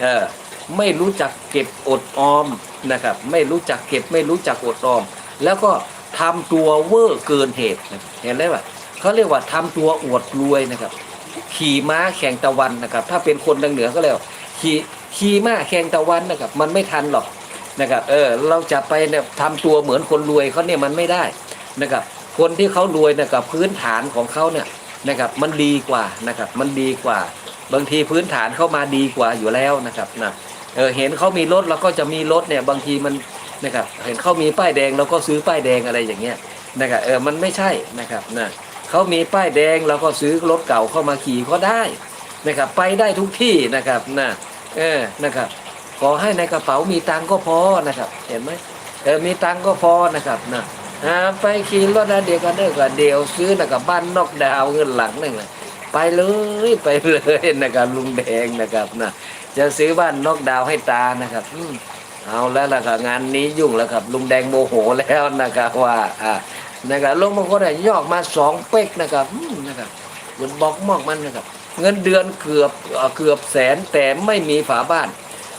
เออไม่รู้จักเก็บอดออมนะครับ ไม่รู้จักเก็บไม่รู้จักอดออม แล้วก็ทำตัวเวอร์เกินเหตุเห็นไหมว่าเขาเรียกว่าทำตัวอวดรวยนะครับ ขี่ม้าแข่งตะวันนะครับ ถ้าเป็นคนทางเหนือก็เรียกว่าขี่ขี่ม้าแข่งตะวันนะครับ มันไม่ทันหรอกนะครับเออเราจะไปเนี่ยทำตัวเหมือนคนรวยเขาเนี่ยมันไม่ได้นะครับ คนที่เขารวยนะครับพื้นฐานของเขาเนี่ยนะครับมันดีกว่านะครับมันดีกว่า บางทีพื้นฐานเข้ามาดีกว่าอยู่แล้วนะครับนะเออเห็นเขามีรถเราก็จะมีรถเนี่ยบางทีมันนะครับเห็นเขามีป้ายแดงเราก็ซื้อป้ายแดงอะไรอย่างเงี้ยนะครับเออมันไม่ใช่นะครับนะเขามีป้ายแดงเราก็ซื้อรถเก่าเข้ามาขี่ก็ได้นะครับไปได้ทุกที่นะครับนะเออนะครับขอให้ในกระเป๋ามีตังก็พอนะครับ เห็นไหมเออมีตังก็พอนะครับนะไปขี่รถนะเดี๋ยวกันเด้อกับเดียวซื้อนะครับบ้านนอกดาวเงินหลังหนึ่งเลย ไปเลยไปเลยนะครับลุงแดงนะครับนะจะซื้อบ้านนอกดาวให้ตานะครับเอาแล้วล่ะครับงานนี้ยุ่งแล้วครับ ลุงแดงโมโหแล้วนะครับว่าอ่านะครับลงบางคนเนี่ยยอกมาสองเป๊กนะครับนะครับมันบอกมอกมันนะครับ เงินเดือนเกือบเกือบแสนแต่ไม่มีฝาบ้าน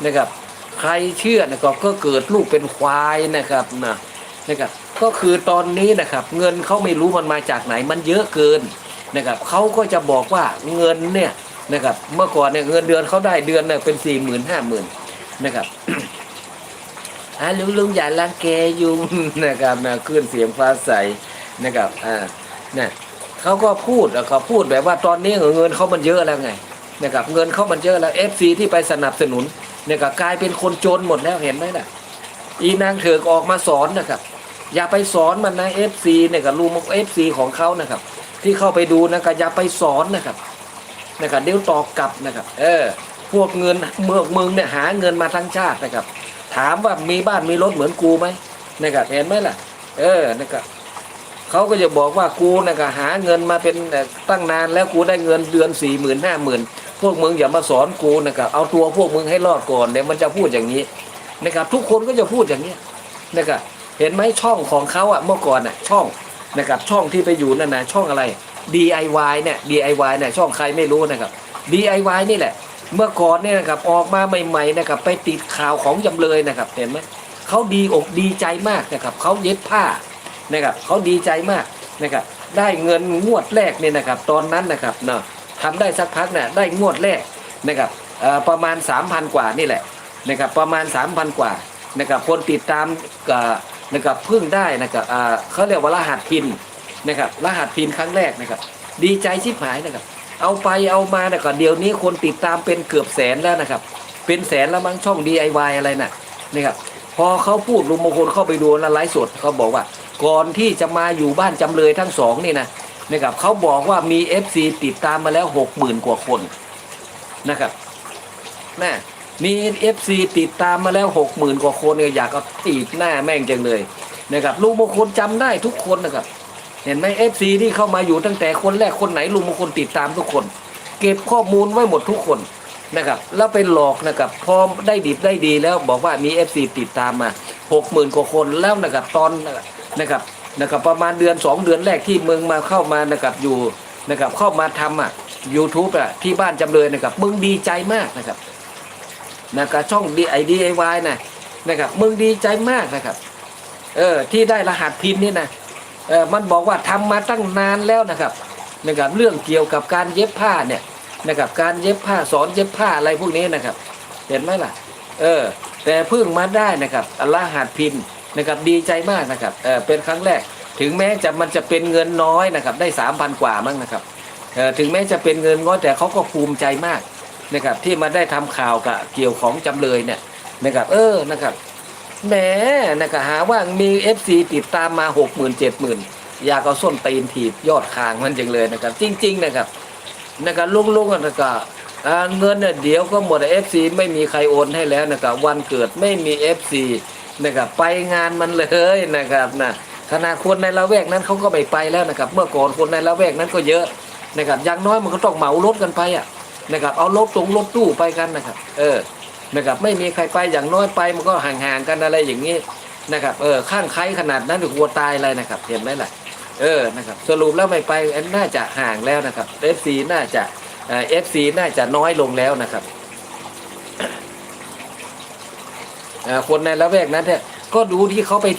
นะครับ ใครเชื่อนะครับก็เกิดลูกเป็นควายนะครับนะนะครับ ก็คือตอนนี้นะครับ เงินเขาไม่รู้มันมาจากไหนมันเยอะเกิน นะครับเขาก็จะบอกว่าเงินเนี่ยนะครับเมื่อก่อนเนี่ยเงินเดือนเขาได้เดือนเนี่ยเป็นสี่หมื่นห้าหมื่นนะครับอ่าลุงลุงอย่าลังแกยุงนะครับนะขึ้นเสียงฟ้าใสนะครับอ่าเนี่ยเขาก็พูดเขาพูดแบบว่าตอนนี้เงินเขามันเยอะแล้วไงนะครับเงินเขามันเยอะแล้วเอฟซีที่ไปสนับสนุนนะครับกลายเป็นคนจนหมดแล้วเห็นไหมล่ะอีนางเถือกออกมาสอนนะครับ อย่าไปสอนมันนะเอฟซีเนี่ยกับลุงเอฟซีของเขานะครับ ที่เข้าไปดูนะครับอย่าไปสอนนะครับนะครับเดี๋ยวตอบกลับนะครับเออพวกเงินเมืองเมึงเนี่ยหาเงินมาทั้งชาตินะครับ ถามว่ามีบ้านมีรถเหมือนกูไหมนะครับเห็นไหมล่ะ เออนะครับเขาก็จะบอกว่ากูนะครับหาเงินมาเป็นตั้งนานแล้วกูได้เงินเดือนสี่หมื่นห้าหมื่นพวกมึงอย่ามาสอนกูนะครับเอาตัวพวกมึงให้รอดก่อนเดี๋ยวมันจะพูดอย่างนี้นะครับ ทุกคนก็จะพูดอย่างนี้นะครับเห็นไหมช่องของเขาอะเมื่อก่อนอะช่อง นะครับช่องที่ไปอยู่นั่นนะช่องอะไร DIY เนี่ย DIY เนี่ยช่องใครไม่รู้นะครับ DIY นี่แหละ เมื่อก่อนเนี่ยนะครับออกมาใหม่ๆนะครับไปติดข่าวของจำเลยนะครับเห็นไหมเขาดีอกดีใจมากนะครับเขาเย็บผ้านะครับเขาดีใจมากนะครับได้เงินงวดแรกเนี่ยนะครับตอนนั้นนะครับเนาะทำได้สักพักเนี่ยได้งวดแรกนะครับประมาณ 3,000 กว่านี่แหละนะครับประมาณ 3,000 กว่านะครับคนติดตามกับ นะครับเพิ่งได้นะครับอ่าเขาเรียกว่ารหัสพินนะครับรหัสพินครั้งแรกนะครับ ดีใจชิบหายนะครับ เอาไปเอามานะครับเดี๋ยวนี้คนติดตามเป็นเกือบแสนแล้วนะครับ เป็นแสนแล้วมั้งช่อง DIY อะไรน่ะนะครับพอเขาพูดลุงมงคลเข้าไปดูแล้วไลฟ์สดเขาบอกว่า ก่อนที่จะมาอยู่บ้านจำเลยทั้งสองนี่นะนะครับเขาบอกว่ามี FC ติดตามมาแล้วหกหมื่นกว่าคนนะครับน่ะ มี FC ติดตามมาแล้วหกหมื่นกว่าคนเนี่ยอยากเอาตีบหน้าแม่งจังเลยนะครับลุงมงคลจำได้ทุกคนนะครับ เห็นไหม FC ที่เข้ามาอยู่ตั้งแต่คนแรกคนไหนลุงมงคลติดตามทุกคน เก็บข้อมูลไว้หมดทุกคนนะครับแล้วไปหลอกนะครับพอได้ดิบได้ดีแล้วบอกว่ามี FC ติดตามมาหกหมื่นกว่าคนแล้วนะครับตอนนะครับนะครับประมาณเดือนสองเดือนแรกที่มึงมาเข้ามานะครับอยู่นะครับเข้ามาทำอะ YouTube อะที่บ้านจำเลยนะครับมึงดีใจมากนะครับ นะครับช่องดีไอดีไอวายนะนะครับมึงดีใจมากนะครับเออที่ได้รหัสพินนี่นะเออมันบอกว่าทำมาตั้งนานแล้วนะครับนะครับเรื่องเกี่ยวกับการเย็บผ้าเนี่ยนะครับการเย็บผ้าสอนเย็บผ้าอะไรพวกนี้นะครับเห็นไหมล่ะเออแต่เพิ่งมาได้นะครับรหัสพินนะครับดีใจมากนะครับเออเป็นครั้งแรก ถึงแม้จะมันจะเป็นเงินน้อยนะครับได้สามพันกว่ามั้งนะครับเออถึงแม้จะเป็นเงินน้อยแต่เขาก็ภูมิใจมาก นะครับที่มาได้ทำข่าวกับเกี่ยวของจำเลยเนี่ยนะครับเออนะครับแหมนะครับหาว่ามีเอฟซีติดตามมาหกหมื่นเจ็ดหมื่นอยากเอาส้นตีนถีบยอดคางมันจังเลยนะครับ จริง ๆ นะครับนะครับลุงๆนะครับเงินเนี่ยเดี๋ยวก็หมดเอฟซีไม่มีใครโอนให้แล้วนะครับวันเกิดไม่มีเอฟซีนะครับไปงานมันเลยนะครับนะขนาดคนในละแวกนั้นเขาก็ไม่ไปแล้วนะครับ เมื่อก่อนคนในละแวกนั้นก็เยอะนะครับอย่างน้อยมันก็ต้องเหมารถกันไปอะ นะครับ เอารถตรงรถตู้ไปกันนะครับ เออนะครับไม่มีใครไปอย่างน้อยไปมันก็ห่างๆกันอะไรอย่างนี้นะครับ เออข้างใครขนาดนั้นกลัวตายอะไรนะครับ เห็นไหมล่ะเออนะครับสรุปแล้วไม่ไปน่าจะห่างแล้วนะครับเอฟซีน่าจะเอฟซีน่าจะน้อยลงแล้วนะครับคนในละแวกนั้นเนี่ยก็ดูที่เขาไปที่